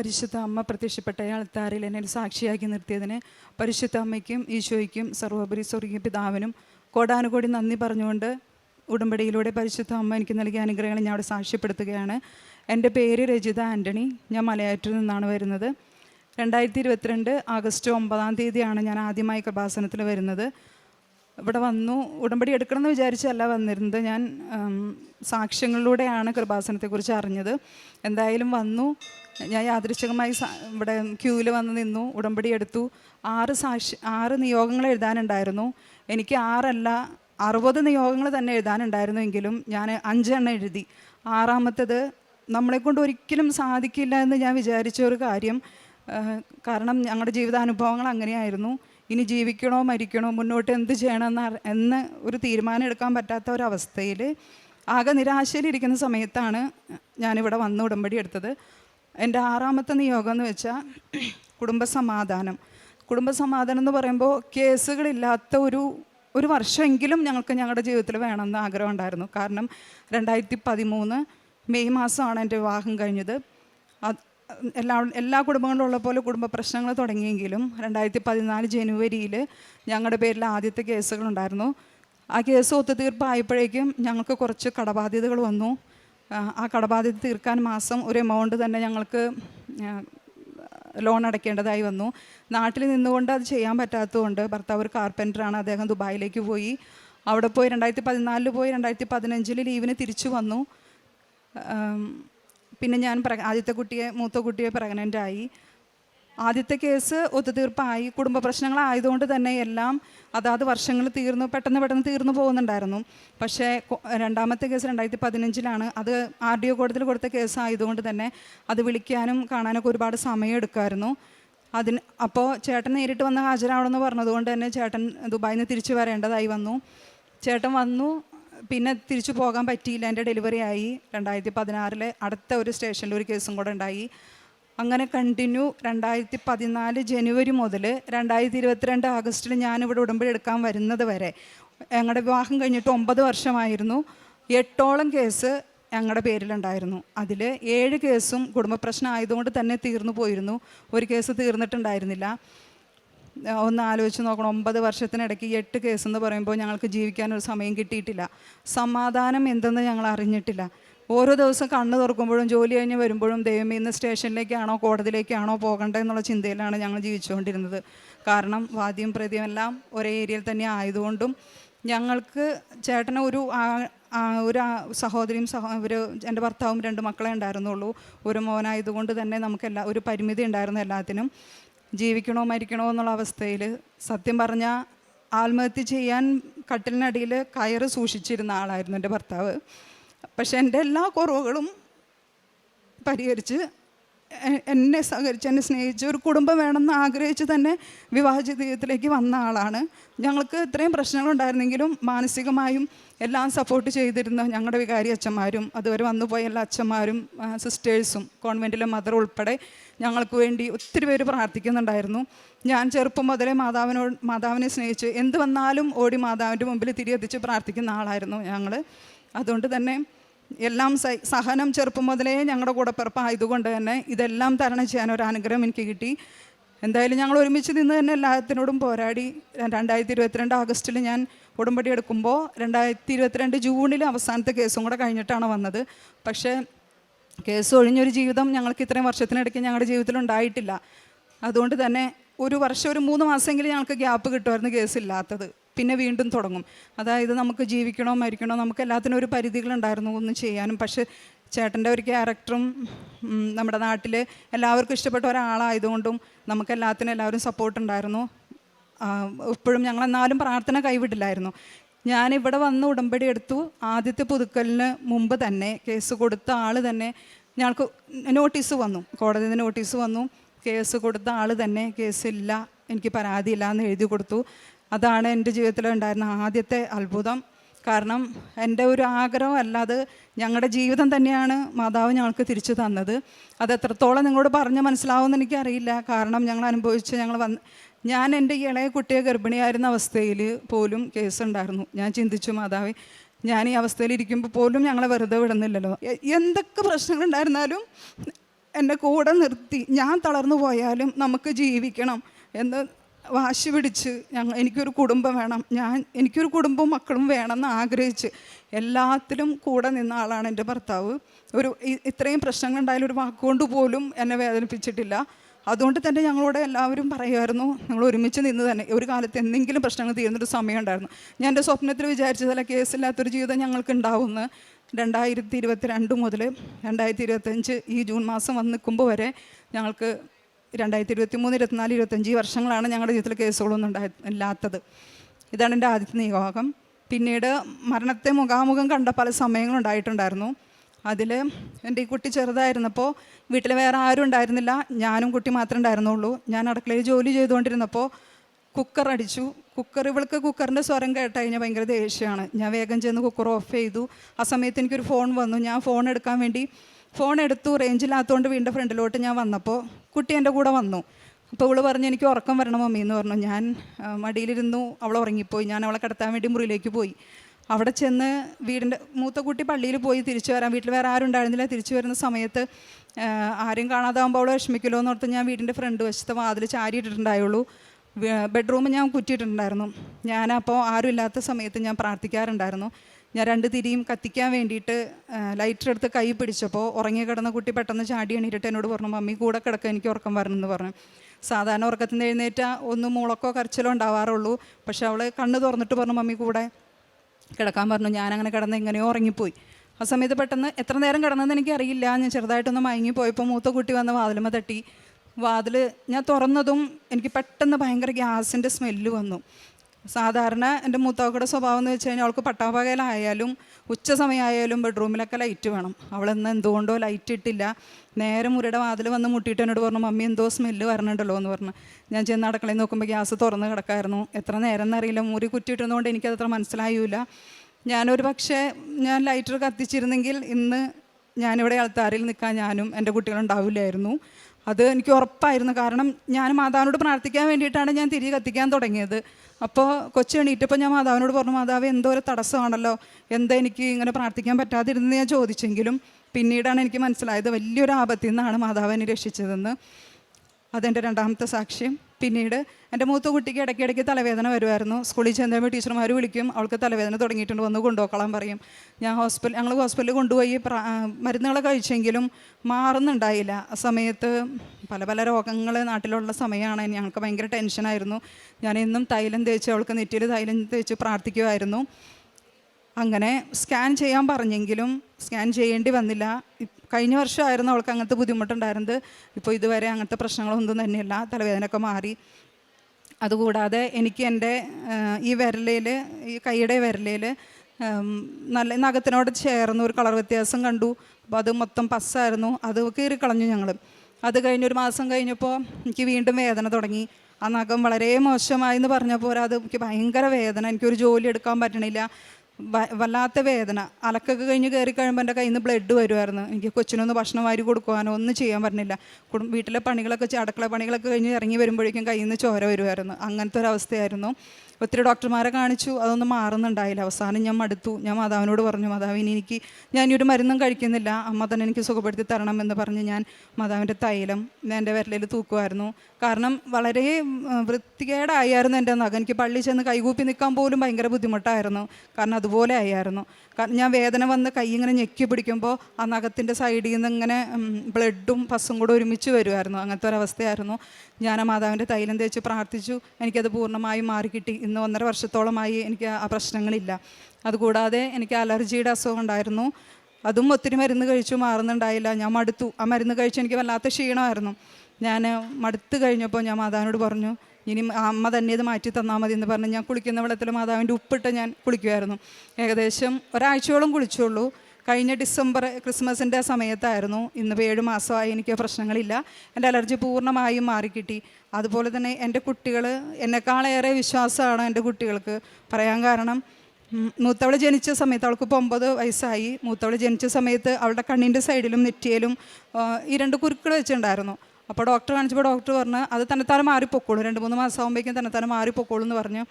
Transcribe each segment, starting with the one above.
പരിശുദ്ധ അമ്മ പ്രത്യക്ഷപ്പെട്ട ആൾത്താരിൽ എന്നെ സാക്ഷിയാക്കി നിർത്തിയതിന് പരിശുദ്ധ അമ്മയ്ക്കും ഈശോയ്ക്കും സർവോപരി സ്വർഗീയ പിതാവിനും കോടാനുകോടി നന്ദി പറഞ്ഞുകൊണ്ട് ഉടമ്പടിയിലൂടെ പരിശുദ്ധ അമ്മ എനിക്ക് നൽകിയ അനുഗ്രഹങ്ങൾ ഞാൻ അവിടെ സാക്ഷ്യപ്പെടുത്തുകയാണ്. എന്റെ പേര് രജിത ആന്റണി. ഞാൻ മലയാറ്റൂരിൽ നിന്നാണ് വരുന്നത്. രണ്ടായിരത്തി ഇരുപത്തിരണ്ട് ആഗസ്റ്റ് ഒമ്പതാം തീയതിയാണ് ഞാൻ ആദ്യമായി കൃപാസനത്തിൽ വരുന്നത്. ഇവിടെ വന്നു. ഉടമ്പടി എടുക്കണം എന്ന് വിചാരിച്ചല്ല വന്നിരുന്നത്. ഞാൻ സാക്ഷ്യങ്ങളിലൂടെയാണ് കൃപാസനത്തെക്കുറിച്ച് അറിഞ്ഞത്. എന്തായാലും വന്നു. ഞാൻ യാദൃശ്ചികമായി ഇവിടെ ക്യൂവിൽ വന്ന് നിന്നു ഉടമ്പടി എടുത്തു. ആറ് സാക്ഷി ആറ് നിയോഗങ്ങൾ എഴുതാനുണ്ടായിരുന്നു. എനിക്ക് ആറല്ല അറുപത് നിയോഗങ്ങൾ തന്നെ എഴുതാനുണ്ടായിരുന്നുവെങ്കിലും ഞാൻ അഞ്ചെണ്ണം എഴുതി. ആറാമത്തേത് നമ്മളെക്കൊണ്ട് ഒരിക്കലും സാധിക്കില്ല എന്ന് ഞാൻ വിചാരിച്ച ഒരു കാര്യം കാരണം ഞങ്ങളുടെ ജീവിതാനുഭവങ്ങൾ അങ്ങനെയായിരുന്നു. ഇനി ജീവിക്കണോ മരിക്കണോ മുന്നോട്ട് എന്ത് ചെയ്യണമെന്ന് എന്ന് ഒരു തീരുമാനം എടുക്കാൻ പറ്റാത്ത ഒരവസ്ഥയിൽ ആകെ നിരാശയിലിരിക്കുന്ന സമയത്താണ് ഞാനിവിടെ വന്ന് ഉടമ്പടി എടുത്തത്. എന്റെ ആറാമത്തെ നിയോഗം എന്ന് വെച്ചാൽ കുടുംബസമാധാനം. കുടുംബസമാധാനം എന്ന് പറയുമ്പോൾ കേസുകളില്ലാത്ത ഒരു ഒരു വർഷമെങ്കിലും ഞങ്ങൾക്ക് ഞങ്ങളുടെ ജീവിതത്തിൽ വേണമെന്ന് ആഗ്രഹം ഉണ്ടായിരുന്നു. കാരണം രണ്ടായിരത്തി പതിമൂന്ന് മെയ് മാസമാണ് എന്റെ വിവാഹം കഴിഞ്ഞത്. എല്ലാ എല്ലാ കുടുംബങ്ങളിലും ഉള്ള പോലെ കുടുംബ പ്രശ്നങ്ങൾ തുടങ്ങിയെങ്കിലും രണ്ടായിരത്തി പതിനാല് ജനുവരിയിൽ ഞങ്ങളുടെ പേരിൽ ആദ്യത്തെ കേസുകളുണ്ടായിരുന്നു. ആ കേസ് ഒത്തുതീർപ്പായപ്പോഴേക്കും ഞങ്ങൾക്ക് കുറച്ച് കടബാധ്യതകൾ വന്നു. ആ, കടബാധ്യത തീർക്കാൻ മാസം ഒരു എമൗണ്ട് തന്നെ ഞങ്ങൾക്ക് ലോൺ അടയ്ക്കേണ്ടതായി വന്നു. നാട്ടിൽ നിന്നുകൊണ്ട് അത് ചെയ്യാൻ പറ്റാത്തതുകൊണ്ട് ഭർത്താവ് ഒരു കാർപ്പന്ററാണ് അദ്ദേഹം ദുബായിലേക്ക് പോയി. അവിടെ പോയി രണ്ടായിരത്തി പതിനാലിൽ പോയി രണ്ടായിരത്തി പതിനഞ്ചിൽ ലീവിന് തിരിച്ചു വന്നു. പിന്നെ ഞാൻ പ്ര- ആദ്യത്തെ കുട്ടിയെ മൂത്ത കുട്ടിയെ പ്രഗ്നന്റ് ആയി. ആദ്യത്തെ കേസ് ഒത്തുതീർപ്പായി കുടുംബ പ്രശ്നങ്ങളായതുകൊണ്ട് തന്നെ എല്ലാം അതാത് വർഷങ്ങൾ തീർന്നു പെട്ടെന്ന് പെട്ടെന്ന് തീർന്നു പോകുന്നുണ്ടായിരുന്നു. പക്ഷേ രണ്ടാമത്തെ കേസ് രണ്ടായിരത്തി പതിനഞ്ചിലാണ് അത് ആർ ഡി ഒ കോടതിയിൽ കൊടുത്ത കേസ് ആയതുകൊണ്ട് തന്നെ അത് വിളിക്കാനും കാണാനൊക്കെ ഒരുപാട് സമയം എടുക്കുമായിരുന്നു. അതിന് അപ്പോൾ ചേട്ടൻ നേരിട്ട് വന്ന് ഹാജരാവണമെന്ന് പറഞ്ഞതുകൊണ്ട് തന്നെ ചേട്ടൻ ദുബായിൽ നിന്ന് തിരിച്ചു വരേണ്ടതായി വന്നു. ചേട്ടൻ വന്നു പിന്നെ തിരിച്ചു പോകാൻ പറ്റിയില്ല. എന്റെ ഡെലിവറി ആയി. രണ്ടായിരത്തി പതിനാറിലെ അടുത്ത ഒരു സ്റ്റേഷനിൽ ഒരു കേസും കൂടെ ഉണ്ടായി. അങ്ങനെ കണ്ടിന്യൂ രണ്ടായിരത്തി പതിനാല് ജനുവരി മുതൽ രണ്ടായിരത്തി ഇരുപത്തിരണ്ട് ആഗസ്റ്റിൽ ഞാനിവിടെ ഉടമ്പടി എടുക്കാൻ വരുന്നത് വരെ. ഞങ്ങളുടെ വിവാഹം കഴിഞ്ഞിട്ട് ഒമ്പത് വർഷമായിരുന്നു. എട്ടോളം കേസ് ഞങ്ങളുടെ പേരിലുണ്ടായിരുന്നു. അതിൽ ഏഴ് കേസും കുടുംബ പ്രശ്നം ആയതുകൊണ്ട് തന്നെ തീർന്നു പോയിരുന്നു. ഒരു കേസ് തീർന്നിട്ടുണ്ടായിരുന്നില്ല. ഒന്ന് ആലോചിച്ച് നോക്കണം. ഒമ്പത് വർഷത്തിനിടയ്ക്ക് എട്ട് കേസ് എന്ന് പറയുമ്പോൾ ഞങ്ങൾക്ക് ജീവിക്കാനൊരു സമയം കിട്ടിയിട്ടില്ല. സമാധാനം എന്തെന്ന് ഞങ്ങൾ അറിഞ്ഞിട്ടില്ല. ഓരോ ദിവസം കണ്ണ് തുറക്കുമ്പോഴും ജോലി കഴിഞ്ഞ് വരുമ്പോഴും ദൈവമേ ഇന്ന് സ്റ്റേഷനിലേക്കാണോ കോടതിയിലേക്കാണോ പോകേണ്ടത് എന്നുള്ള ചിന്തയിലാണ് ഞങ്ങൾ ജീവിച്ചുകൊണ്ടിരുന്നത്. കാരണം വാദ്യം പ്രതിയും എല്ലാം ഒരേ ഏരിയയിൽ തന്നെ ആയതുകൊണ്ടും ഞങ്ങൾക്ക് ചേട്ടന് ഒരു ഒരു സഹോദരിയും സഹോ ഒരു എന്റെ ഭർത്താവും രണ്ട് മക്കളെ ഉണ്ടായിരുന്നുള്ളൂ. ഒരു മോനായതുകൊണ്ട് തന്നെ നമുക്ക് എല്ലാ ഒരു പരിമിതി ഉണ്ടായിരുന്നു എല്ലാത്തിനും. ജീവിക്കണോ മരിക്കണോ എന്നുള്ള അവസ്ഥയിൽ സത്യം പറഞ്ഞാൽ ആത്മഹത്യ ചെയ്യാൻ കട്ടിലിനടിയിൽ കയറ് സൂക്ഷിച്ചിരുന്ന ആളായിരുന്നു എന്റെ ഭർത്താവ്. പക്ഷെ എന്റെ എല്ലാ കുറവുകളും പരിഹരിച്ച് എന്നെ സഹകരിച്ച് എന്നെ സ്നേഹിച്ച് ഒരു കുടുംബം വേണമെന്ന് ആഗ്രഹിച്ച് തന്നെ വിവാഹ ജീവിതത്തിലേക്ക് വന്ന ആളാണ്. ഞങ്ങൾക്ക് ഇത്രയും പ്രശ്നങ്ങളുണ്ടായിരുന്നെങ്കിലും മാനസികമായും എല്ലാം സപ്പോർട്ട് ചെയ്തിരുന്ന ഞങ്ങളുടെ വികാരി അച്ഛന്മാരും അതുവരെ വന്നുപോയ എല്ലാ അച്ഛന്മാരും സിസ്റ്റേഴ്സും കോൺവെന്റിലെ മദർ ഉൾപ്പെടെ ഞങ്ങൾക്ക് വേണ്ടി ഒത്തിരി പേര് പ്രാർത്ഥിക്കുന്നുണ്ടായിരുന്നു. ഞാൻ ചെറുപ്പം മുതലേ മാതാവിനോട് മാതാവിനെ സ്നേഹിച്ച് എന്ത് വന്നാലും ഓടി മാതാവിന്റെ മുമ്പിൽ തിരിയെത്തിച്ച് പ്രാർത്ഥിക്കുന്ന ആളായിരുന്നു ഞങ്ങൾ അതുകൊണ്ട് തന്നെ എല്ലാം സഹ- സഹനം ചെറുപ്പം മുതലേ ഞങ്ങളുടെ കൂടെ പിറപ്പായതുകൊണ്ട് തന്നെ ഇതെല്ലാം തരണം ചെയ്യാൻ ഒരു അനുഗ്രഹം എനിക്ക് കിട്ടി. എന്തായാലും ഞങ്ങൾ ഒരുമിച്ച് നിന്ന് തന്നെ എല്ലാത്തിനോടും പോരാടി. രണ്ടായിരത്തി ഇരുപത്തിരണ്ട് ആഗസ്റ്റിൽ ഞാൻ ഉടമ്പടി എടുക്കുമ്പോൾ രണ്ടായിരത്തി ഇരുപത്തിരണ്ട് ജൂണിൽ അവസാനത്തെ കേസും കൂടെ കഴിഞ്ഞിട്ടാണ് വന്നത്. പക്ഷേ കേസ് ഒഴിഞ്ഞൊരു ജീവിതം ഞങ്ങൾക്ക് ഇത്രയും വർഷത്തിനിടയ്ക്ക് ഞങ്ങളുടെ ജീവിതത്തിൽ ഉണ്ടായിട്ടില്ല. അതുകൊണ്ട് തന്നെ ഒരു വർഷം ഒരു മൂന്ന് മാസമെങ്കിലും ഞങ്ങൾക്ക് ഗ്യാപ്പ് കിട്ടുമായിരുന്നു കേസ് ഇല്ലാത്തത്. പിന്നെ വീണ്ടും തുടങ്ങും. അതായത് നമുക്ക് ജീവിക്കണോ മരിക്കണോ നമുക്ക് എല്ലാത്തിനും ഒരു പരിധികളുണ്ടായിരുന്നു ഒന്നും ചെയ്യാനും. പക്ഷേ ചേട്ടന്റെ ഒരു ക്യാരക്ടറും നമ്മുടെ നാട്ടിൽ എല്ലാവർക്കും ഇഷ്ടപ്പെട്ട ഒരാളായതുകൊണ്ടും നമുക്ക് എല്ലാത്തിനും എല്ലാവരും സപ്പോർട്ട് ഉണ്ടായിരുന്നു. ഇപ്പോഴും ഞങ്ങൾ എന്നാലും പ്രാർത്ഥന കൈവിട്ടില്ലായിരുന്നു ഞാൻ ഇവിടെ വന്ന് ഉടമ്പടി എടുത്തു. ആദ്യത്തെ പുതുക്കലിന് മുമ്പ് തന്നെ കേസ് കൊടുത്ത ആൾ തന്നെ ഞങ്ങൾക്ക് നോട്ടീസ് വന്നു. കോടതിയിൽ നോട്ടീസ് വന്നു. കേസ് കൊടുത്ത ആൾ തന്നെ കേസില്ല എനിക്ക് പരാതിയില്ല എന്ന് എഴുതി കൊടുത്തു. അതാണ് എന്റെ ജീവിതത്തിൽ ഉണ്ടായിരുന്ന ആദ്യത്തെ അത്ഭുതം. കാരണം എന്റെ ഒരു ആഗ്രഹം അല്ലാതെ ഞങ്ങളുടെ ജീവിതം തന്നെയാണ് മാതാവ് ഞങ്ങൾക്ക് തിരിച്ചു തന്നത്. അത് എത്രത്തോളം നിങ്ങളോട് പറഞ്ഞ് മനസ്സിലാവുമെന്ന് എനിക്കറിയില്ല. കാരണം ഞങ്ങൾ അനുഭവിച്ച് ഞങ്ങൾ വന്ന് ഞാൻ എന്റെ ഇളയ കുട്ടിയെ ഗർഭിണിയായിരുന്ന അവസ്ഥയിൽ പോലും കേസ് ഉണ്ടായിരുന്നു. ഞാൻ ചിന്തിച്ചു മാതാവേ ഞാൻ ഈ അവസ്ഥയിൽ ഇരിക്കുമ്പോൾ പോലും ഞങ്ങളെ വെറുതെ വിടുന്നില്ലല്ലോ. എന്തൊക്കെ പ്രശ്നങ്ങളുണ്ടായിരുന്നാലും എന്റെ കൂടെ നിർത്തി. ഞാൻ തളർന്നു പോയാലും നമുക്ക് ജീവിക്കണം എന്ന് വാശി പിടിച്ച് ഞങ്ങൾ എനിക്കൊരു കുടുംബം വേണം. ഞാൻ എനിക്കൊരു കുടുംബവും മക്കളും വേണമെന്ന് ആഗ്രഹിച്ച് എല്ലാത്തിലും കൂടെ നിന്ന ആളാണ് എന്റെ ഭർത്താവ്. ഒരു ഇത്രയും പ്രശ്നങ്ങൾ ഉണ്ടായാലും ഒരു വാക്കുകൊണ്ട് പോലും എന്നെ വേദനിപ്പിച്ചിട്ടില്ല. അതുകൊണ്ട് തന്നെ ഞങ്ങളോട് എല്ലാവരും പറയുമായിരുന്നു ഞങ്ങൾ ഒരുമിച്ച് നിന്ന് തന്നെ. ഒരു കാലത്ത് എന്തെങ്കിലും പ്രശ്നങ്ങൾ തീരുന്നൊരു സമയമുണ്ടായിരുന്നു. ഞാൻ എന്റെ സ്വപ്നത്തിൽ വിചാരിച്ചതല്ല കേസില്ലാത്തൊരു ജീവിതം ഞങ്ങൾക്ക് ഉണ്ടാവുമെന്ന്. രണ്ടായിരത്തി ഇരുപത്തി രണ്ട് മുതൽ രണ്ടായിരത്തി ഇരുപത്തഞ്ച് ഈ ജൂൺ മാസം വന്ന് നിൽക്കുമ്പോൾ വരെ ഞങ്ങൾക്ക് രണ്ടായിരത്തി ഇരുപത്തി മൂന്ന് ഇരുപത്തിനാല് ഇരുപത്തഞ്ച് വർഷങ്ങളാണ് ഞങ്ങളുടെ ജീവിതത്തിൽ കേസുകളൊന്നും ഉണ്ടായി ഇല്ലാത്തത്. ഇതാണ് എന്റെ ആദ്യത്തെ നിയോഗം. പിന്നീട് മരണത്തെ മുഖാമുഖം കണ്ട പല സമയങ്ങളും സമയങ്ങളുണ്ടായിട്ടുണ്ടായിരുന്നു അതിൽ എന്റെ ഈ കുട്ടി ചെറുതായിരുന്നപ്പോൾ വീട്ടിൽ വേറെ ആരും ഉണ്ടായിരുന്നില്ല. ഞാനും കുട്ടി മാത്രമേ ഉണ്ടായിരുന്നുള്ളൂ. ഞാൻ അടുക്കളയിൽ ജോലി ചെയ്തുകൊണ്ടിരുന്നപ്പോൾ കുക്കർ അടിച്ചു. കുക്കർ ഇവൾക്ക് കുക്കറിന്റെ സ്വരം കേട്ട് കഴിഞ്ഞാൽ ഭയങ്കര ദേഷ്യമാണ്. ഞാൻ വേഗം ചെന്ന് കുക്കർ ഓഫ് ചെയ്തു. ആ സമയത്ത് എനിക്കൊരു ഫോൺ വന്നു. ഞാൻ ഫോൺ എടുക്കാൻ വേണ്ടി ഫോൺ എടുത്തു. റേഞ്ചില്ലാത്തതുകൊണ്ട് വീണ്ടും ഫ്രണ്ടിലോട്ട് ഞാൻ വന്നപ്പോൾ കുട്ടി എന്റെ കൂടെ വന്നു. അപ്പോൾ അവൾ പറഞ്ഞു എനിക്ക് ഉറക്കം വരണം മമ്മി എന്ന് പറഞ്ഞു. ഞാൻ മടിയിലിരുന്നു. അവൾ ഉറങ്ങിപ്പോയി. ഞാൻ അവളെ കിടത്താൻ വേണ്ടി മുറിയിലേക്ക് പോയി. അവിടെ ചെന്ന് വീടിന്റെ മൂത്ത കുട്ടി പള്ളിയിൽ പോയി തിരിച്ചു വരാം വീട്ടിൽ വേറെ ആരും ഉണ്ടായിരുന്നില്ല. തിരിച്ചു വരുന്ന സമയത്ത് ആരും കാണാതാകുമ്പോൾ അവൾ വിഷമിക്കലോ എന്ന് ഓർത്ത് ഞാൻ വീടിന്റെ ഫ്രണ്ട് വശത്ത് വാതിൽ ചാരിയിട്ടിട്ടുണ്ടായുള്ളൂ ബെഡ്റൂം ഞാൻ കുറ്റിയിട്ടുണ്ടായിരുന്നു ഞാനപ്പോൾ ആരും ഇല്ലാത്ത സമയത്ത് ഞാൻ പ്രാർത്ഥിക്കാറുണ്ടായിരുന്നു. ഞാൻ രണ്ട് തിരിയും കത്തിക്കാൻ വേണ്ടിയിട്ട് ലൈറ്റർ എടുത്ത് കൈ പിടിച്ചപ്പോൾ ഉറങ്ങി കിടന്ന കുട്ടി പെട്ടെന്ന് ചാടി എണീറ്റിട്ട് എന്നോട് പറഞ്ഞു മമ്മി കൂടെ കിടക്കാൻ എനിക്ക് ഉറക്കം വരണമെന്ന് പറഞ്ഞു. സാധാരണ ഉറക്കത്തിൽ നിന്ന് എഴുന്നേറ്റ ഒന്ന് മുളക്കോ കരച്ചിലോ ഉണ്ടാവാറുള്ളൂ. പക്ഷെ അവൾ കണ്ണ് തുറന്നിട്ട് പറഞ്ഞു മമ്മി കൂടെ കിടക്കാൻ പറഞ്ഞു. ഞാനങ്ങനെ കിടന്ന് എങ്ങനെയോ ഉറങ്ങിപ്പോയി. ആ സമയത്ത് പെട്ടെന്ന് എത്ര നേരം കിടന്നതെന്ന് എനിക്കറിയില്ല. ഞാൻ ചെറുതായിട്ടൊന്ന് മയങ്ങി പോയപ്പോൾ മൂത്ത കുട്ടി വന്ന് വാതിലുമ തട്ടി. വാതിൽ ഞാൻ തുറന്നതും എനിക്ക് പെട്ടെന്ന് ഭയങ്കര ഗ്യാസിന്റെ സ്മെല്ല് വന്നു. സാധാരണ എന്റെ മൂത്തവക്കുടെ സ്വഭാവം എന്ന് വെച്ച് കഴിഞ്ഞാൽ അവൾക്ക് പട്ടാപകലായാലും ഉച്ച സമയമായാലും ബെഡ്റൂമിലൊക്കെ ലൈറ്റ് വേണം. അവളെന്ന് എന്തുകൊണ്ടോ ലൈറ്റ് ഇട്ടില്ല. നേരെ മുറിയുടെ വാതിൽ വന്ന് മുട്ടിയിട്ട് എന്നോട് പറഞ്ഞു മമ്മി എന്തോ സ്മെല്ല് വരണുണ്ടല്ലോ എന്ന് പറഞ്ഞു. ഞാൻ ചെന്ന് അടുക്കളയിൽ നോക്കുമ്പോൾ ഗ്യാസ് തുറന്ന് കിടക്കായിരുന്നു. എത്ര നേരം എന്നറിയില്ല മുറി കുറ്റിയിട്ടതുകൊണ്ട് എനിക്കതത്ര മനസ്സിലായില്ല ഞാനൊരു പക്ഷേ ഞാൻ ലൈറ്റർ കത്തിച്ചിരുന്നെങ്കിൽ ഇന്ന് ഞാനിവിടെ ആൾത്താരിൽ നിൽക്കാൻ ഞാനും എന്റെ കുട്ടികളുണ്ടാവില്ലായിരുന്നു അത് എനിക്ക് ഉറപ്പായിരുന്നു. കാരണം ഞാൻ മാതാവിനോട് പ്രാർത്ഥിക്കാൻ വേണ്ടിയിട്ടാണ് ഞാൻ തിരികെ കത്തിക്കാൻ തുടങ്ങിയത്. അപ്പോൾ കൊച്ചു എണീറ്റപ്പോൾ ഞാൻ മാതാവിനോട് പറഞ്ഞു മാതാവ് എന്തോ ഒരു തടസ്സമാണല്ലോ. എന്താ എനിക്ക് ഇങ്ങനെ പ്രാർത്ഥിക്കാൻ പറ്റാതിരുന്നെന്ന് ഞാൻ ചോദിച്ചെങ്കിലും പിന്നീടാണ് എനിക്ക് മനസ്സിലായത് വലിയൊരു ആപത്തിൽ നിന്നാണ് മാതാവ് എന്നെ രക്ഷിച്ചതെന്ന്. അതെന്റെ രണ്ടാമത്തെ സാക്ഷ്യം. പിന്നീട് എന്റെ മൂത്ത കുട്ടിക്ക് ഇടയ്ക്കിടയ്ക്ക് തലവേദന വരുമായിരുന്നു. സ്കൂളിൽ ചെന്നപ്പോൾ ടീച്ചർമാർ വിളിക്കും അവൾക്ക് തലവേദന തുടങ്ങിയിട്ടുണ്ട് വന്ന് കൊണ്ടുപോക്കളാൻ പറയും. ഞാൻ ഹോസ്പിറ്റൽ ഞങ്ങൾ ഹോസ്പിറ്റലിൽ കൊണ്ടുപോയി മരുന്നുകളൊക്കെ കഴിച്ചെങ്കിലും മാറുന്നുണ്ടായില്ല. ആ സമയത്ത് പല പല രോഗങ്ങൾ നാട്ടിലുള്ള സമയമാണ് ഞങ്ങൾക്ക് ഭയങ്കര ടെൻഷനായിരുന്നു. ഞാൻ എന്നും തൈലം തേച്ച് അവൾക്ക് നെറ്റിയിൽ തൈലം തേച്ച് പ്രാർത്ഥിക്കുമായിരുന്നു. അങ്ങനെ സ്കാൻ ചെയ്യാൻ പറഞ്ഞെങ്കിലും സ്കാൻ ചെയ്യേണ്ടി വന്നില്ല. കഴിഞ്ഞ വർഷമായിരുന്നു അവൾക്ക് അങ്ങനത്തെ ബുദ്ധിമുട്ടുണ്ടായിരുന്നത്. ഇപ്പോൾ ഇതുവരെ അങ്ങനത്തെ പ്രശ്നങ്ങളൊന്നും തന്നെയില്ല. തലവേദനയൊക്കെ മാറി. അതുകൂടാതെ എനിക്ക് എന്റെ ഈ വിരലയിൽ ഈ കൈയുടെ വിരലയിൽ നല്ല നഖത്തിനോട് ചേർന്ന് ഒരു കളർ വ്യത്യാസം കണ്ടു. അപ്പോൾ അത് മൊത്തം പസ്സായിരുന്നു. അത് കീറിക്കളഞ്ഞു ഞങ്ങൾ അത് കഴിഞ്ഞൊരു മാസം കഴിഞ്ഞപ്പോൾ എനിക്ക് വീണ്ടും വേദന തുടങ്ങി. ആ നഖം വളരെ മോശമായി എന്ന് പറഞ്ഞപ്പോൾ അത് എനിക്ക് ഭയങ്കര വേദന. എനിക്കൊരു ജോലി എടുക്കാൻ പറ്റണില്ല. വല്ലാത്ത വേദന. അലക്കൊക്കെ കഴിഞ്ഞ് കയറി കഴിയുമ്പോൾ എന്റെ കയ്യിൽ നിന്ന് ബ്ലഡ് വരുമായിരുന്നു എനിക്ക് കൊച്ചിനൊന്ന് ഭക്ഷണം വാരി കൊടുക്കുവാനോ ഒന്നും ചെയ്യാൻ പറ്റുന്നില്ല കുടും വീട്ടിലെ പണികളൊക്കെ അടുക്കള പണികളൊക്കെ കഴിഞ്ഞ് ഇറങ്ങി വരുമ്പോഴേക്കും കയ്യിൽ നിന്ന് ചോര വരുമായിരുന്നു അങ്ങനത്തെ ഒരു അവസ്ഥയായിരുന്നു. ഒത്തിരി ഡോക്ടർമാരെ കാണിച്ചു. അതൊന്നും മാറുന്നുണ്ടായില്ല. അവസാനം ഞാൻ മടുത്തു. ഞാൻ മാതാവിനോട് പറഞ്ഞു മാതാവിന് എനിക്ക് ഞാൻ ഒരു മരുന്നും കഴിക്കുന്നില്ല. അമ്മ തന്നെ എനിക്ക് സുഖപ്പെടുത്തി തരണം എന്ന് പറഞ്ഞ് ഞാൻ മാതാവിന്റെ തൈലം എന്റെ വിരലിൽ തൂക്കുമായിരുന്നു. കാരണം വളരെ വൃത്തികേടായിരുന്നു എന്റെ നഖം. എനിക്ക് പള്ളി ചെന്ന് കൈകൂപ്പി നിൽക്കാൻ പോലും ഭയങ്കര ബുദ്ധിമുട്ടായിരുന്നു. കാരണം അതുപോലെ ആയിരുന്നു. കാരണം ഞാൻ വേദന വന്ന് കൈ ഇങ്ങനെ ഞെക്കി പിടിക്കുമ്പോൾ ആ നഖത്തിന്റെ സൈഡിൽ നിന്ന് ഇങ്ങനെ ബ്ലഡും പസും കൂടെ ഒരുമിച്ച് വരുമായിരുന്നു. അങ്ങനത്തെ ഒരവസ്ഥയായിരുന്നു ഞാൻ ആ മാതാവിന്റെ തൈലം തേച്ച് പ്രാർത്ഥിച്ചു. എനിക്കത് പൂർണമായും മാറിക്കിട്ടി. ഇന്ന് ഒന്നര വർഷത്തോളമായി എനിക്ക് ആ പ്രശ്നങ്ങളില്ല. അതുകൂടാതെ എനിക്ക് അലർജിയുടെ അസുഖം ഉണ്ടായിരുന്നു. അതും ഒത്തിരി മരുന്ന് കഴിച്ചു മാറുന്നുണ്ടായില്ല. ഞാൻ മടുത്തു. ആ മരുന്ന് കഴിച്ച് എനിക്ക് വല്ലാത്ത ക്ഷീണമായിരുന്നു. ഞാൻ മടുത്ത് കഴിഞ്ഞപ്പോൾ ഞാൻ മാതാവിനോട് പറഞ്ഞു ഇനി അമ്മ തന്നെ ഇത് മാറ്റി തന്നാൽ മതി എന്ന് പറഞ്ഞ് ഞാൻ കുളിക്കുന്ന വെള്ളത്തിൽ മാതാവിന്റെ ഉപ്പിട്ട് ഞാൻ കുളിക്കുമായിരുന്നു. ഏകദേശം ഒരാഴ്ചയോളം കുളിച്ചുള്ളൂ. കഴിഞ്ഞ ഡിസംബർ ക്രിസ്മസിന്റെ സമയത്തായിരുന്നു. ഇന്നിപ്പോൾ ഏഴ് മാസമായി എനിക്ക് പ്രശ്നങ്ങളില്ല. എന്റെ അലർജി പൂർണമായും മാറിക്കിട്ടി. അതുപോലെ തന്നെ എന്റെ കുട്ടികൾ എന്നെക്കാളേറെ വിശ്വാസമാണ് എന്റെ കുട്ടികൾക്ക് പറയാൻ കാരണം മൂത്തവൾ ജനിച്ച സമയത്ത് അവൾക്ക് ഇപ്പോൾ ഒമ്പത് വയസ്സായി. മൂത്തവൾ ജനിച്ച സമയത്ത് അവളുടെ കണ്ണിന്റെ സൈഡിലും നെറ്റിയിലും ഈ രണ്ട് കുരുക്കൾ വെച്ചിട്ടുണ്ടായിരുന്നു. അപ്പോൾ ഡോക്ടർ കാണിച്ചപ്പോൾ ഡോക്ടർ പറഞ്ഞ് അത് തന്നെത്താനെ മാറിപ്പോക്കോളൂ. രണ്ട് മൂന്ന് മാസം ആകുമ്പോഴേക്കും തന്നെത്താനെ മാറിപ്പോക്കോളൂ എന്ന് പറഞ്ഞു.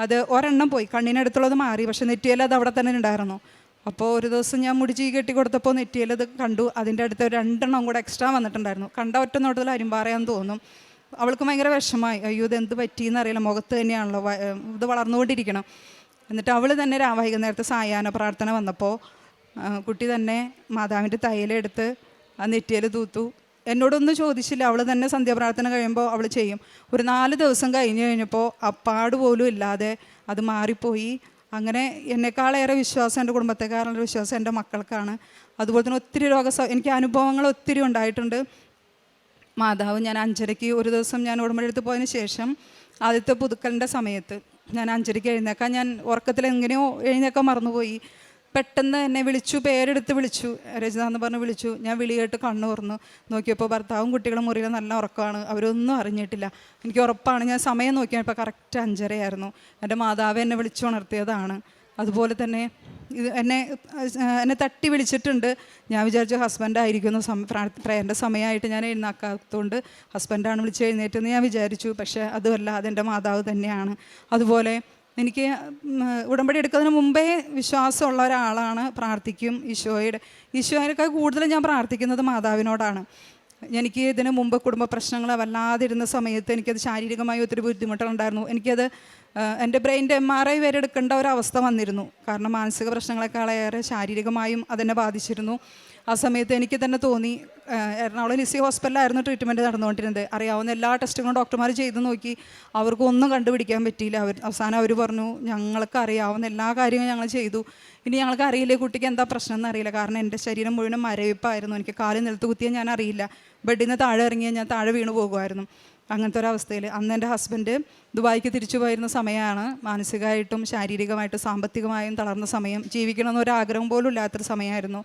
അത് ഒരെണ്ണം പോയി. കണ്ണിനടുത്തുള്ളത് മാറി. പക്ഷേ നെറ്റിയിൽ അത് അവിടെ തന്നെ ഉണ്ടായിരുന്നു. അപ്പോൾ ഒരു ദിവസം ഞാൻ മുടി ചീ കെട്ടി കൊടുത്തപ്പോൾ നെറ്റിയിൽ ഇത് കണ്ടു. അതിന്റെ അടുത്ത് രണ്ടെണ്ണം കൂടെ എക്സ്ട്രാ വന്നിട്ടുണ്ടായിരുന്നു. കണ്ട ഒറ്റ നോട്ടത്തിൽ അരിമ്പാറയാന്ന് തോന്നും. അവൾക്ക് ഭയങ്കര വിഷമായി അയ്യോ ഇത് എന്ത് പറ്റിയെന്ന് അറിയില്ല. മുഖത്ത് തന്നെയാണല്ലോ ഇത് വളർന്നുകൊണ്ടിരിക്കണം. എന്നിട്ട് അവൾ തന്നെ വൈകുന്നേരത്തെ സായാഹ്ന പ്രാർത്ഥന വന്നപ്പോൾ കുട്ടി തന്നെ മാതാവിന്റെ തൈലെടുത്ത് ആ നെറ്റിയിൽ തൂത്തു. എന്നോടൊന്നും ചോദിച്ചില്ല. അവൾ തന്നെ സന്ധ്യാപ്രാർത്ഥന കഴിയുമ്പോൾ അവൾ ചെയ്യും. ഒരു നാല് ദിവസം കഴിഞ്ഞ് കഴിഞ്ഞപ്പോൾ അപ്പാട് പോലും ഇല്ലാതെ അത് മാറിപ്പോയി. അങ്ങനെ എന്നെക്കാളേറെ വിശ്വാസം എന്റെ കുടുംബത്തെക്കാരുടെ വിശ്വാസം എന്റെ മക്കൾക്കാണ്. അതുപോലെ തന്നെ ഒത്തിരി രോഗ എനിക്ക് അനുഭവങ്ങൾ ഒത്തിരി ഉണ്ടായിട്ടുണ്ട്. മാതാവ് ഞാൻ അഞ്ചരയ്ക്ക് ഒരു ദിവസം ഞാൻ ഉടമ്പടിയെടുത്ത് പോയതിന് ശേഷം ആദ്യത്തെ പുതുക്കലിന്റെ സമയത്ത് ഞാൻ അഞ്ചരയ്ക്ക് എഴുന്നേക്കാൻ ഞാൻ ഉറക്കത്തിൽ എങ്ങനെയോ എഴുന്നേക്കാൻ മറന്നുപോയി. പെട്ടെന്ന് എന്നെ വിളിച്ചു പേരെടുത്ത് വിളിച്ചു രചന എന്ന് പറഞ്ഞ് വിളിച്ചു. ഞാൻ വിളി കേട്ട് കണ്ണു തുറന്നു. നോക്കിയപ്പോൾ ഭർത്താവും കുട്ടികളും മുറിയിൽ നല്ല ഉറക്കമാണ്. അവരൊന്നും അറിഞ്ഞിട്ടില്ല. എനിക്ക് ഉറപ്പാണ്. ഞാൻ സമയം നോക്കിയപ്പോൾ കറക്റ്റ് അഞ്ചരയായിരുന്നു. എന്റെ മാതാവ് എന്നെ വിളിച്ചുണർത്തിയതാണ് അതുപോലെ തന്നെ ഇത് എന്നെ എന്നെ തട്ടി വിളിച്ചിട്ടുണ്ട്. ഞാൻ വിചാരിച്ചു ഹസ്ബൻഡായിരിക്കുന്നു സം പ്രേയറിന്റെ സമയമായിട്ട് ഞാൻ എഴുന്നാക്കാത്തതുകൊണ്ട് ഹസ്ബൻഡാണ് വിളിച്ച് എഴുന്നേറ്റെന്ന് ഞാൻ വിചാരിച്ചു. പക്ഷേ അതുമല്ല അതെന്റെ മാതാവ് തന്നെയാണ്. അതുപോലെ എനിക്ക് ഉടമ്പടി എടുക്കുന്നതിന് മുമ്പേ വിശ്വാസമുള്ള ഒരാളാണ് പ്രാർത്ഥിക്കും ഈശോയുടെ ഈശോയേക്കാൾ കൂടുതൽ ഞാൻ പ്രാർത്ഥിക്കുന്നത് മാതാവിനോടാണ്. എനിക്ക് ഇതിന് മുമ്പ് കുടുംബ പ്രശ്നങ്ങൾ വല്ലാതിരുന്ന സമയത്ത് എനിക്കത് ശാരീരികമായി ഒത്തിരി ബുദ്ധിമുട്ടുണ്ടായിരുന്നു എനിക്കത് എന്റെ ബ്രെയിന്റെ എം ആർ ഐ വരെ എടുക്കേണ്ട ഒരവസ്ഥ വന്നിരുന്നു. കാരണം മാനസിക പ്രശ്നങ്ങളെക്കാളേറെ ശാരീരികമായും അതെന്നെ ബാധിച്ചിരുന്നു. ആ സമയത്ത് എനിക്ക് തന്നെ തോന്നി എറണാകുളം ലിസി ഹോസ്പിറ്റലായിരുന്നു ട്രീറ്റ്മെന്റ് നടന്നുകൊണ്ടിരുന്നത്. അറിയാവുന്ന എല്ലാ ടെസ്റ്റുകളും ഡോക്ടർമാർ ചെയ്ത് നോക്കി. അവർക്കൊന്നും കണ്ടുപിടിക്കാൻ പറ്റിയില്ല. അവർ അവസാനം അവർ പറഞ്ഞു ഞങ്ങൾക്ക് അറിയാവുന്ന എല്ലാ കാര്യങ്ങളും ഞങ്ങൾ ചെയ്തു. ഇനി ഞങ്ങൾക്ക് അറിയില്ല കുട്ടിക്ക് എന്താ പ്രശ്നം എന്നറിയില്ല കാരണം എന്റെ ശരീരം മുഴുവൻ മരവിപ്പായിരുന്നു. എനിക്ക് കാൽ നിലത്ത് കുത്തിയാൽ ഞാൻ അറിയില്ല. ബെഡിൽ നിന്ന് താഴെ ഇറങ്ങിയാൽ ഞാൻ താഴെ വീണ് പോകുമായിരുന്നു. അങ്ങനത്തെ ഒരവസ്ഥയിൽ അന്ന് എന്റെ ഹസ്ബൻഡ് ദുബായിക്ക് തിരിച്ചു പോയിരുന്ന സമയമാണ്. മാനസികമായിട്ടും ശാരീരികമായിട്ടും സാമ്പത്തികമായും തളർന്ന സമയം. ജീവിക്കണമെന്നൊരാഗ്രഹം പോലും ഇല്ലാത്തൊരു സമയമായിരുന്നു.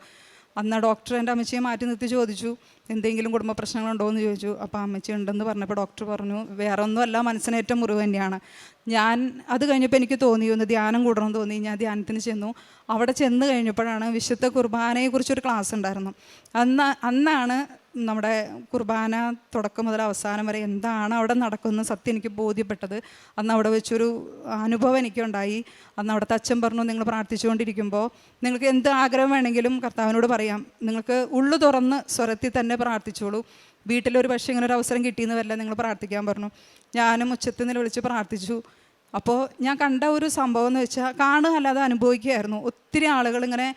അന്ന് ഡോക്ടർ എന്റെ അമ്മച്ചിയെ മാറ്റി നിർത്തി ചോദിച്ചു എന്തെങ്കിലും കുടുംബ പ്രശ്നങ്ങളുണ്ടോ? എന്ന് ചോദിച്ചു. അപ്പോൾ അമ്മച്ചി ഉണ്ടെന്ന് പറഞ്ഞപ്പോൾ ഡോക്ടർ പറഞ്ഞു വേറെ ഒന്നുമല്ല മനസ്സിനേറ്റ മുറിവ് തന്നെയാണ്. ഞാൻ അത് കഴിഞ്ഞപ്പോൾ എനിക്ക് തോന്നി ഒന്ന് ധ്യാനം കൂടണം തോന്നി. ഞാൻ ധ്യാനത്തിന് ചെന്നു. അവിടെ ചെന്ന് കഴിഞ്ഞപ്പോഴാണ് വിശുദ്ധ കുർബാനയെക്കുറിച്ചൊരു ക്ലാസ് ഉണ്ടായിരുന്നു. അന്ന് അന്നാണ് നമ്മുടെ കുർബാന തുടക്കം മുതൽ അവസാനം വരെ എന്താണ് അവിടെ നടക്കുന്നത് സത്യം എനിക്ക് ബോധ്യപ്പെട്ടത്. അന്ന് അവിടെ വെച്ചൊരു അനുഭവം എനിക്കുണ്ടായി. അന്ന് അവിടുത്തെ അച്ഛൻ പറഞ്ഞു നിങ്ങൾ പ്രാർത്ഥിച്ചുകൊണ്ടിരിക്കുമ്പോൾ നിങ്ങൾക്ക് എന്ത് ആഗ്രഹം വേണമെങ്കിലും കർത്താവിനോട് പറയാം. നിങ്ങൾക്ക് ഉള്ളു തുറന്ന് സ്വരത്തിൽ തന്നെ പ്രാർത്ഥിച്ചോളൂ. വീട്ടിലൊരു പക്ഷേ ഇങ്ങനെ ഒരു അവസരം കിട്ടിയെന്ന് വരില്ല നിങ്ങൾ പ്രാർത്ഥിക്കാൻ പറഞ്ഞു. ഞാനും ഉച്ചത്തിൽ നിന്ന് വിളിച്ച് പ്രാർത്ഥിച്ചു. അപ്പോൾ ഞാൻ കണ്ട ഒരു സംഭവം എന്ന് വെച്ചാൽ കാണുക അല്ലാതെ അനുഭവിക്കുകയായിരുന്നു. ഒത്തിരി ആളുകൾ ഇങ്ങനെ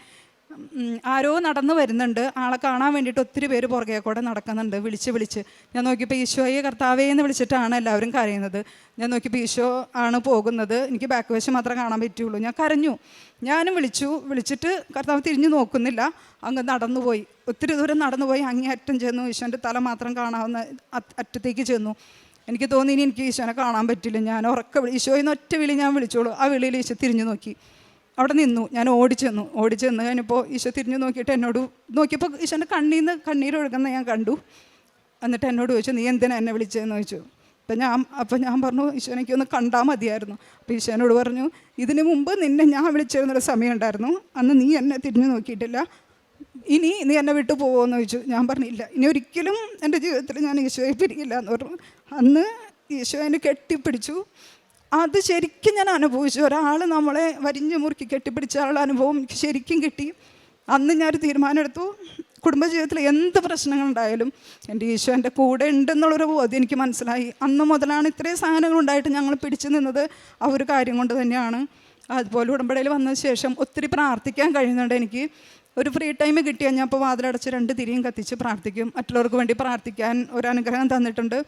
ആരോ നടന്നു വരുന്നുണ്ട്. ആളെ കാണാൻ വേണ്ടിയിട്ട് ഒത്തിരി പേര് പുറകെ കൂടെ നടക്കുന്നുണ്ട്. വിളിച്ച് വിളിച്ച്. ഞാൻ നോക്കിയപ്പോൾ ഈശോയെ കർത്താവേ എന്ന് വിളിച്ചിട്ടാണ് എല്ലാവരും കരയുന്നത്. ഞാൻ നോക്കിയപ്പോൾ ഈശോ ആണ് പോകുന്നത്. എനിക്ക് ബാക്ക് വശം മാത്രമേ കാണാൻ പറ്റുള്ളൂ. ഞാൻ കരഞ്ഞു. ഞാനും വിളിച്ചു. വിളിച്ചിട്ട് കർത്താവ് തിരിഞ്ഞു നോക്കുന്നില്ല. അങ്ങ് നടന്നുപോയി. ഒത്തിരി ദൂരം നടന്നുപോയി. അങ്ങേ അറ്റം ചെന്നു. ഈശോന്റെ തല മാത്രം കാണാവുന്ന അറ്റത്തേക്ക് ചെന്നു. എനിക്ക് തോന്നി ഇനി എനിക്ക് ഈശോനെ കാണാൻ പറ്റില്ല. ഞാൻ ഉറക്ക ഈശോയിൽ ഒറ്റ വിളി ഞാൻ വിളിച്ചോളൂ. ആ വിളിയിൽ ഈശോ തിരിഞ്ഞു നോക്കി. അവിടെ നിന്നു. ഞാൻ ഓടിച്ചെന്നു ഓടിച്ചെന്ന് കഴിഞ്ഞപ്പോൾ ഈശോ തിരിഞ്ഞു നോക്കിയിട്ട് എന്നോട് നോക്കിയപ്പോൾ ഈശോന്റെ കണ്ണീർ നിന്ന് കണ്ണീരൊഴുകുന്ന ഞാൻ കണ്ടു. എന്നിട്ട് എന്നോട് ചോദിച്ചു നീ എന്തിനാ എന്നെ വിളിച്ചതെന്ന് ചോദിച്ചു. അപ്പം ഞാൻ അപ്പം ഞാൻ പറഞ്ഞു ഈശോ എനിക്കൊന്ന് കണ്ടാൽ മതിയായിരുന്നു. അപ്പോൾ ഈശോനോട് പറഞ്ഞു ഇതിനു മുമ്പ് നിന്നെ ഞാൻ വിളിച്ചിരുന്നൊരു സമയം ഉണ്ടായിരുന്നു. അന്ന് നീ എന്നെ തിരിഞ്ഞു നോക്കിയിട്ടില്ല. ഇനി നീ എന്നെ വിട്ടു പോകുമെന്ന് ചോദിച്ചു. ഞാൻ പറഞ്ഞില്ല ഇനി ഒരിക്കലും എന്റെ ജീവിതത്തിൽ ഞാൻ ഈശോയെ പിരിയില്ല എന്ന് പറഞ്ഞു. അന്ന് ഈശോ എന്നെ കെട്ടിപ്പിടിച്ചു. അത് ശരിക്കും ഞാൻ അനുഭവിച്ചു. ഒരാൾ നമ്മളെ വരിഞ്ഞു മുറുക്കി കെട്ടിപ്പിടിച്ച ആളുടെ അനുഭവം എനിക്ക് ശരിക്കും കിട്ടി. അന്ന് ഞാനൊരു തീരുമാനമെടുത്തു. കുടുംബജീവിതത്തിൽ എന്ത് പ്രശ്നങ്ങളുണ്ടായാലും എന്റെ ഈശോ എന്റെ കൂടെ ഉണ്ടെന്നുള്ളൊരു ബോധ്യം എനിക്ക് മനസ്സിലായി. അന്ന് മുതലാണ് ഇത്രയും സാധനങ്ങൾ ഉണ്ടായിട്ട് ഞങ്ങൾ പിടിച്ചു നിന്നത്. ആ ഒരു കാര്യം കൊണ്ട് തന്നെയാണ്. അതുപോലെ ഉടമ്പടിയിൽ വന്ന ശേഷം ഒത്തിരി പ്രാർത്ഥിക്കാൻ കഴിയുന്നുണ്ട് എനിക്ക്. ഒരു ഫ്രീ ടൈം കിട്ടിയാൽ ഞാൻ അപ്പോൾ വാതിലടച്ച് രണ്ട് തിരിയും കത്തിച്ച് പ്രാർത്ഥിക്കും. മറ്റുള്ളവർക്ക് വേണ്ടി പ്രാർത്ഥിക്കാൻ ഒരു അനുഗ്രഹം തന്നിട്ടുണ്ട്.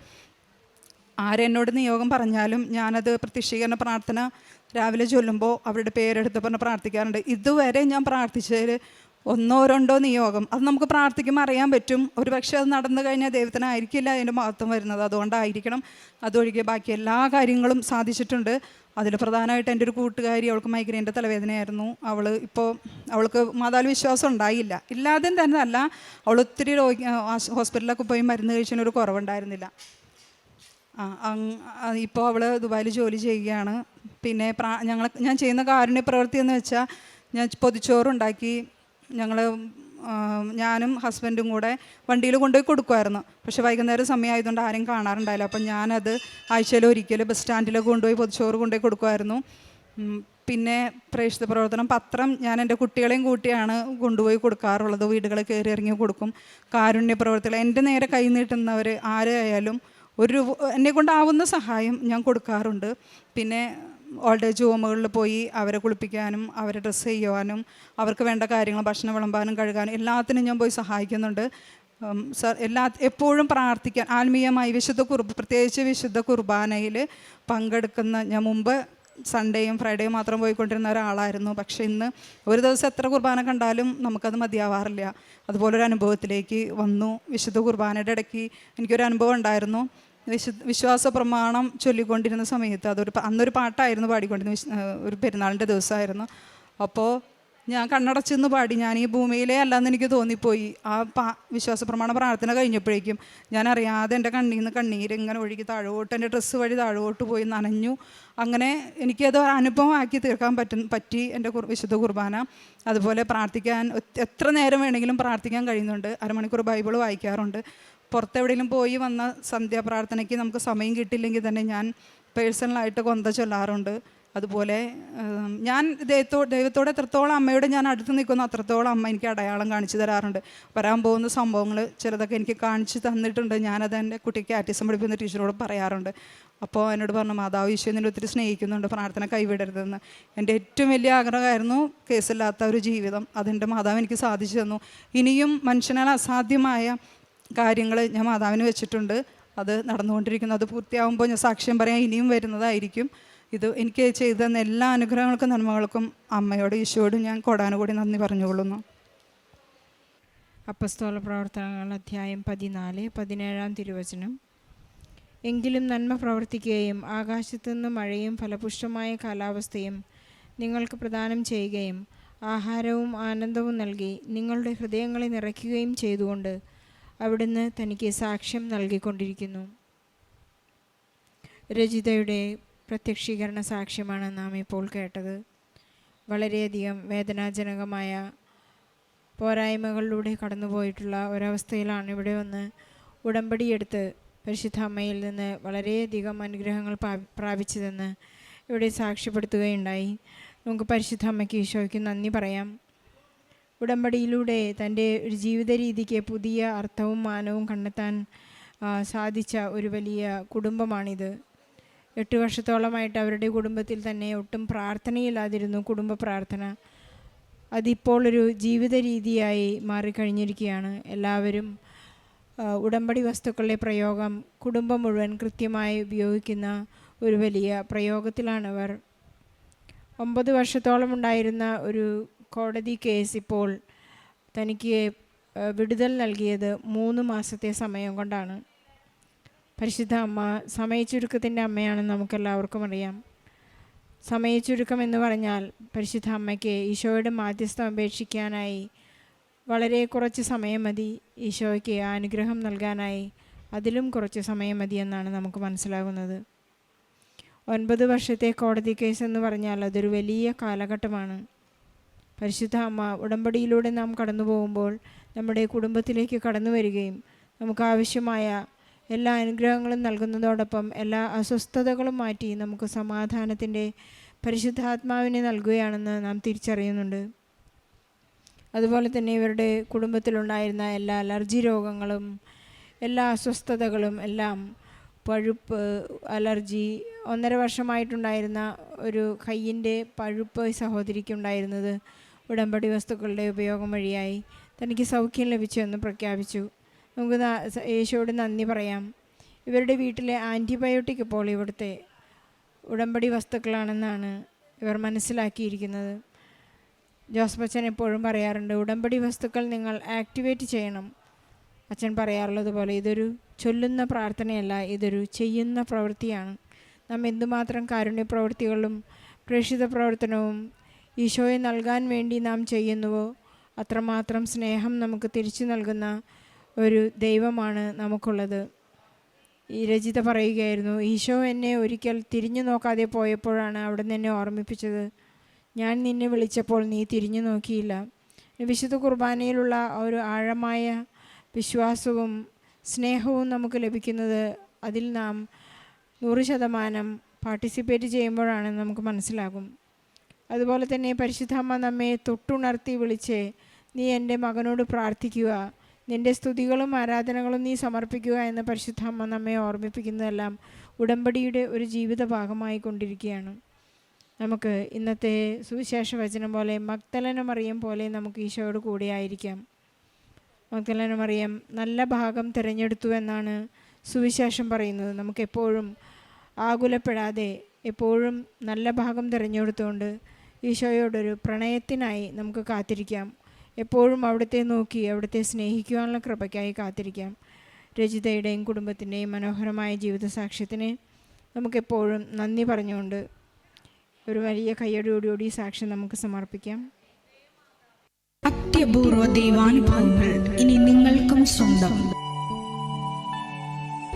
ആരെന്നോട് നിയോഗം പറഞ്ഞാലും ഞാനത് പ്രത്യക്ഷീകരണ പ്രാർത്ഥന രാവിലെ ചൊല്ലുമ്പോൾ അവരുടെ പേരെടുത്ത് പറഞ്ഞ് പ്രാർത്ഥിക്കാറുണ്ട്. ഇതുവരെ ഞാൻ പ്രാർത്ഥിച്ചതിൽ ഒന്നോ രണ്ടോ നിയോഗം. അത് നമുക്ക് പ്രാർത്ഥിക്കുമ്പോൾ അറിയാൻ പറ്റും. ഒരു പക്ഷേ അത് നടന്നു കഴിഞ്ഞാൽ ദൈവത്തിനായിരിക്കില്ല അതിന്റെ മഹത്വം വരുന്നത്. അതുകൊണ്ടായിരിക്കണം. അതൊഴികെ ബാക്കി എല്ലാ കാര്യങ്ങളും സാധിച്ചിട്ടുണ്ട്. അതിൽ പ്രധാനമായിട്ട് എന്റെ ഒരു കൂട്ടുകാരി അവൾക്ക് മൈഗ്രൈന്റെ തലവേദനയായിരുന്നു. അവൾ ഇപ്പോൾ അവൾക്ക് മാതാൽ വിശ്വാസം ഉണ്ടായില്ല. ഇല്ലാതെ തന്നെ അല്ല അവൾ ഒത്തിരി രോഗി ഹോസ്പിറ്റലിലൊക്കെ പോയി മരുന്ന് കഴിച്ചതിനൊരു കുറവുണ്ടായിരുന്നില്ല. ഇപ്പോൾ അവൾ ദുബായിൽ ജോലി ചെയ്യുകയാണ്. പിന്നെ പ്രാ ഞങ്ങൾ ഞാൻ ചെയ്യുന്ന കാരുണ്യ പ്രവൃത്തി എന്ന് വെച്ചാൽ ഞാൻ പൊതിച്ചോറുണ്ടാക്കി ഞങ്ങൾ ഞാനും ഹസ്ബൻഡും കൂടെ വണ്ടിയിൽ കൊണ്ടുപോയി കൊടുക്കുമായിരുന്നു പക്ഷേ വൈകുന്നേരം സമയമായതുകൊണ്ട് ആരും കാണാറുണ്ടായില്ല. അപ്പം ഞാനത് ആഴ്ചയിൽ ഒരിക്കൽ ബസ് സ്റ്റാൻഡിലൊക്കെ കൊണ്ടുപോയി പൊതിച്ചോറ് കൊണ്ടുപോയി കൊടുക്കുമായിരുന്നു പിന്നെ പ്രേക്ഷിത പ്രവർത്തനം പത്രം ഞാൻ എന്റെ കുട്ടികളെയും കൂട്ടിയാണ് കൊണ്ടുപോയി കൊടുക്കാറുള്ളത്. വീടുകളിൽ കയറി ഇറങ്ങി കൊടുക്കും. കാരുണ്യ പ്രവർത്തികൾ. എന്റെ നേരെ കൈ നീട്ടുന്നവർ ആരായാലും ഒരു എന്നെ കൊണ്ടാവുന്ന സഹായം ഞാൻ കൊടുക്കാറുണ്ട്. പിന്നെ ഓൾഡ് ഏജ് ഹോമുകളിൽ പോയി അവരെ കുളിപ്പിക്കാനും അവരെ ഡ്രസ്സ് ചെയ്യുവാനും അവർക്ക് വേണ്ട കാര്യങ്ങൾ ഭക്ഷണം വിളമ്പാനും കഴുകാനും എല്ലാത്തിനും ഞാൻ പോയി സഹായിക്കുന്നുണ്ട്. സർ എല്ലാ എപ്പോഴും പ്രാർത്ഥിക്കാൻ ആത്മീയമായി വിശുദ്ധ കുർബ പ്രത്യേകിച്ച് വിശുദ്ധ കുർബാനയിൽ പങ്കെടുക്കുന്ന ഞാൻ മുമ്പ് സൺഡേയും ഫ്രൈഡേയും മാത്രം പോയിക്കൊണ്ടിരുന്ന ഒരാളായിരുന്നു. പക്ഷേ ഇന്ന് ഒരു ദിവസം എത്ര കുർബാന കണ്ടാലും നമുക്കത് മതിയാവാറില്ല. അതുപോലൊരു അനുഭവത്തിലേക്ക് വന്നു. വിശുദ്ധ കുർബാനയുടെ ഇടയ്ക്ക് എനിക്കൊരു അനുഭവം ഉണ്ടായിരുന്നു. വിശു വിശ്വാസ പ്രമാണം ചൊല്ലിക്കൊണ്ടിരുന്ന സമയത്ത് അതൊരു അന്നൊരു പാട്ടായിരുന്നു പാടിക്കൊണ്ടിരുന്ന ഒരു പെരുന്നാളിന്റെ ദിവസമായിരുന്നു. അപ്പോൾ ഞാൻ കണ്ണടച്ചെന്ന് പാടി ഞാൻ ഈ ഭൂമിയിലേ അല്ലാന്ന് എനിക്ക് തോന്നിപ്പോയി. ആ പാ വിശ്വാസ പ്രമാണ പ്രാർത്ഥന കഴിഞ്ഞപ്പോഴേക്കും ഞാൻ അറിയാതെ എന്റെ കണ്ണിൽ നിന്ന് കണ്ണീര് ഇങ്ങനെ ഒഴുകി താഴോട്ട് എന്റെ ഡ്രസ്സ് വഴി താഴോട്ട് പോയി നനഞ്ഞു. അങ്ങനെ എനിക്കത് അനുഭവമാക്കി തീർക്കാൻ പറ്റും പറ്റി എന്റെ വിശുദ്ധ കുർബാന. അതുപോലെ പ്രാർത്ഥിക്കാൻ എത്ര നേരം വേണമെങ്കിലും പ്രാർത്ഥിക്കാൻ കഴിയുന്നുണ്ട്. അരമണിക്കൂർ ബൈബിൾ വായിക്കാറുണ്ട്. പുറത്തെവിടെയെങ്കിലും പോയി വന്ന സന്ധ്യാപ്രാർത്ഥനയ്ക്ക് നമുക്ക് സമയം കിട്ടില്ലെങ്കിൽ തന്നെ ഞാൻ പേഴ്സണലായിട്ട് കൊന്ത ചൊല്ലാറുണ്ട്. അതുപോലെ ഞാൻ ദൈവത്തോ ദൈവത്തോടെ എത്രത്തോളം അമ്മയോട് ഞാൻ അടുത്ത് നിൽക്കുന്നു അത്രത്തോളം അമ്മ എനിക്ക് അടയാളം കാണിച്ചു തരാറുണ്ട്. വരാൻ പോകുന്ന സംഭവങ്ങൾ ചിലതൊക്കെ എനിക്ക് കാണിച്ചു തന്നിട്ടുണ്ട്. ഞാനത് എന്റെ കുട്ടിക്ക് ആറ്റിസം പഠിപ്പിക്കുന്ന ടീച്ചറോട് പറയാറുണ്ട്. അപ്പോൾ എന്നോട് പറഞ്ഞു മാതാവ് ഈശോ എന്നെ ഒത്തിരി സ്നേഹിക്കുന്നുണ്ട് പ്രാർത്ഥന കൈവിടരുതെന്ന്. എന്റെ ഏറ്റവും വലിയ ആഗ്രഹമായിരുന്നു കേസില്ലാത്ത ഒരു ജീവിതം. അതെന്റെ മാതാവ് എനിക്ക് സാധിച്ചു തന്നു. ഇനിയും മനുഷ്യനാൽ അസാധ്യമായ കാര്യങ്ങൾ ഞാൻ മാതാവിന് വെച്ചിട്ടുണ്ട്. അത് നടന്നുകൊണ്ടിരിക്കുന്നു. അത് പൂർത്തിയാകുമ്പോൾ ഞാൻ സാക്ഷ്യം പറയാൻ ഇനിയും വരുന്നതായിരിക്കും. ഇത് എനിക്ക് ചെയ്തു എല്ലാ അനുഗ്രഹങ്ങൾക്കും നന്മകൾക്കും അമ്മയോട് ഈശോയോടും ഞാൻ കൊടാനുകൂടി നന്ദി പറഞ്ഞുകൊള്ളുന്നു. അപ്പസ്തോല പ്രവർത്തനങ്ങൾ അധ്യായം പതിനാല് പതിനേഴാം തിരുവചനം. എങ്കിലും നന്മ പ്രവർത്തിക്കുകയും ആകാശത്തുനിന്ന് മഴയും ഫലപുഷ്ടമായ കാലാവസ്ഥയും നിങ്ങൾക്ക് പ്രദാനം ചെയ്യുകയും ആഹാരവും ആനന്ദവും നൽകി നിങ്ങളുടെ ഹൃദയങ്ങളെ നിറയ്ക്കുകയും ചെയ്തുകൊണ്ട് അവിടുന്ന് തനിക്ക് സാക്ഷ്യം നൽകിക്കൊണ്ടിരിക്കുന്നു. രചിതയുടെ പ്രത്യക്ഷീകരണ സാക്ഷ്യമാണ് നാം ഇപ്പോൾ കേട്ടത്. വളരെയധികം വേദനാജനകമായ പോരായ്മകളിലൂടെ കടന്നുപോയിട്ടുള്ള ഒരവസ്ഥയിലാണ് ഇവിടെ വന്ന് ഉടമ്പടിയെടുത്ത് പരിശുദ്ധ അമ്മയിൽ നിന്ന് വളരെയധികം അനുഗ്രഹങ്ങൾ പ്രാ- പ്രാപിച്ചതെന്ന് ഇവിടെ സാക്ഷ്യപ്പെടുത്തുകയുണ്ടായി. നമുക്ക് പരിശുദ്ധ അമ്മയ്ക്ക് ഈശോയ്ക്ക് നന്ദി പറയാം. ഉടമ്പടിയിലൂടെ തന്റെ ഒരു ജീവിത രീതിക്ക് പുതിയ അർത്ഥവും മാനവും കണ്ടെത്താൻ സാധിച്ച ഒരു വലിയ കുടുംബമാണിത്. എട്ട് വർഷത്തോളമായിട്ട് അവരുടെ കുടുംബത്തിൽ തന്നെ ഒട്ടും പ്രാർത്ഥനയില്ലാതിരുന്നു കുടുംബ പ്രാർത്ഥന. അതിപ്പോൾ ഒരു ജീവിത രീതിയായി മാറിക്കഴിഞ്ഞിരിക്കുകയാണ്. എല്ലാവരും ഉടമ്പടി വസ്തുക്കളുടെ പ്രയോഗം കുടുംബം മുഴുവൻ കൃത്യമായി ഉപയോഗിക്കുന്ന ഒരു വലിയ പ്രയോഗത്തിലാണവർ. ഒമ്പത് വർഷത്തോളം ഉണ്ടായിരുന്ന ഒരു കോടതി കേസ് ഇപ്പോൾ തനിക്ക് വിടുതൽ നൽകിയത് മൂന്ന് മാസത്തെ സമയം കൊണ്ടാണ്. പരിശുദ്ധ അമ്മ സമയച്ചുരുക്കത്തിന്റെ അമ്മയാണെന്ന് നമുക്കെല്ലാവർക്കും അറിയാം. സമയച്ചുരുക്കം എന്ന് പറഞ്ഞാൽ പരിശുദ്ധ അമ്മയ്ക്ക് ഈശോയുടെ മാധ്യസ്ഥം അപേക്ഷിക്കാനായി വളരെ കുറച്ച് സമയം മതി. ഈശോയ്ക്ക് അനുഗ്രഹം നൽകാനായി അതിലും കുറച്ച് സമയം മതി എന്നാണ് നമുക്ക് മനസ്സിലാകുന്നത്. ഒൻപത് വർഷത്തെ കോടതി കേസ് എന്ന് പറഞ്ഞാൽ അതൊരു വലിയ കാലഘട്ടമാണ്. പരിശുദ്ധ അമ്മ ഉടമ്പടിയിലൂടെ നാം കടന്നു പോകുമ്പോൾ നമ്മുടെ കുടുംബത്തിലേക്ക് കടന്നു വരികയും നമുക്കാവശ്യമായ എല്ലാ അനുഗ്രഹങ്ങളും നൽകുന്നതോടൊപ്പം എല്ലാ അസ്വസ്ഥതകളും മാറ്റി നമുക്ക് സമാധാനത്തിന്റെ പരിശുദ്ധാത്മാവിനെ നൽകുകയാണെന്ന് നാം തിരിച്ചറിയുന്നുണ്ട്. അതുപോലെ തന്നെ ഇവരുടെ കുടുംബത്തിലുണ്ടായിരുന്ന എല്ലാ അലർജി രോഗങ്ങളും എല്ലാ അസ്വസ്ഥതകളും എല്ലാം പഴുപ്പ് അലർജി ഒന്നര വർഷമായിട്ടുണ്ടായിരുന്ന ഒരു കയ്യിന്റെ പഴുപ്പ് സഹോദരിക്കുണ്ടായിരുന്നത് ഉടമ്പടി വസ്തുക്കളുടെ ഉപയോഗം വഴിയായി തനിക്ക് സൗഖ്യം ലഭിച്ചു എന്ന് പ്രഖ്യാപിച്ചു. നമുക്ക് യേശുവോട് നന്ദി പറയാം. ഇവരുടെ വീട്ടിലെ ആന്റിബയോട്ടിക് ഇപ്പോൾ ഇവിടുത്തെ ഉടമ്പടി വസ്തുക്കളാണെന്നാണ് ഇവർ മനസ്സിലാക്കിയിരിക്കുന്നത്. ജോസഫ് അച്ഛൻ എപ്പോഴും പറയാറുണ്ട് ഉടമ്പടി വസ്തുക്കൾ നിങ്ങൾ ആക്ടിവേറ്റ് ചെയ്യണം. അച്ഛൻ പറയാറുള്ളതുപോലെ ഇതൊരു ചൊല്ലുന്ന പ്രാർത്ഥനയല്ല ഇതൊരു ചെയ്യുന്ന പ്രവൃത്തിയാണ്. നാം എന്തുമാത്രം കാരുണ്യ പ്രവൃത്തികളും പ്രേക്ഷിത പ്രവർത്തനവും ഈശോയെ നൽകാൻ വേണ്ടി നാം ചെയ്യുന്നുവോ? അത്രമാത്രം സ്നേഹം നമുക്ക് തിരിച്ചു നൽകുന്ന ഒരു ദൈവമാണ് നമുക്കുള്ളത്. ഈ രചിത പറയുകയായിരുന്നു ഈശോ എന്നെ ഒരിക്കൽ തിരിഞ്ഞു നോക്കാതെ പോയപ്പോഴാണ് അവിടെ നിന്ന് എന്നെ ഓർമ്മിപ്പിച്ചത്. ഞാൻ നിന്നെ വിളിച്ചപ്പോൾ നീ തിരിഞ്ഞു നോക്കിയില്ല. വിശുദ്ധ കുർബാനയിലുള്ള ഒരു ആഴമായ വിശ്വാസവും സ്നേഹവും നമുക്ക് ലഭിക്കുന്നത് അതിൽ നാം നൂറ് ശതമാനം പാർട്ടിസിപ്പേറ്റ് ചെയ്യുമ്പോഴാണ് നമുക്ക് മനസ്സിലാകും. അതുപോലെ തന്നെ പരിശുദ്ധാമ്മ നമ്മെ തൊട്ടുണർത്തി വിളിച്ച് നീ എന്റെ മകനോട് പ്രാർത്ഥിക്കുക. നിന്റെ സ്തുതികളും ആരാധനകളും നീ സമർപ്പിക്കുക എന്ന് പരിശുദ്ധാമ്മ നമ്മെ ഓർമ്മിപ്പിക്കുന്നതെല്ലാം ഉടമ്പടിയുടെ ഒരു ജീവിത ഭാഗമായി കൊണ്ടിരിക്കുകയാണ്. നമുക്ക് ഇന്നത്തെ സുവിശേഷ വചനം പോലെ മക്തലനമറിയം പോലെ നമുക്ക് ഈശോയോട് കൂടെ ആയിരിക്കാം. മക്തലന മറിയം നല്ല ഭാഗം തിരഞ്ഞെടുത്തു എന്നാണ് സുവിശേഷം പറയുന്നത്. നമുക്കെപ്പോഴും ആകുലപ്പെടാതെ എപ്പോഴും നല്ല ഭാഗം തിരഞ്ഞെടുത്തുകൊണ്ട് ഈശോയോടൊരു പ്രണയത്തിനായി നമുക്ക് കാത്തിരിക്കാം. എപ്പോഴും അവിടുത്തെ നോക്കി അവിടുത്തെ സ്നേഹിക്കുവാനുള്ള കൃപയ്ക്കായി കാത്തിരിക്കാം. രചിതയുടെയും കുടുംബത്തിന്റെയും മനോഹരമായ ജീവിതസാക്ഷ്യത്തിന് നമുക്കെപ്പോഴും നന്ദി പറഞ്ഞുകൊണ്ട് ഒരു വലിയ കയ്യടിയോടുകൂടി സാക്ഷ്യം നമുക്ക് സമർപ്പിക്കാം. അത്യപൂർവ ദൈവാനുഭവങ്ങൾ ഇനി നിങ്ങൾക്കും സ്വന്തം.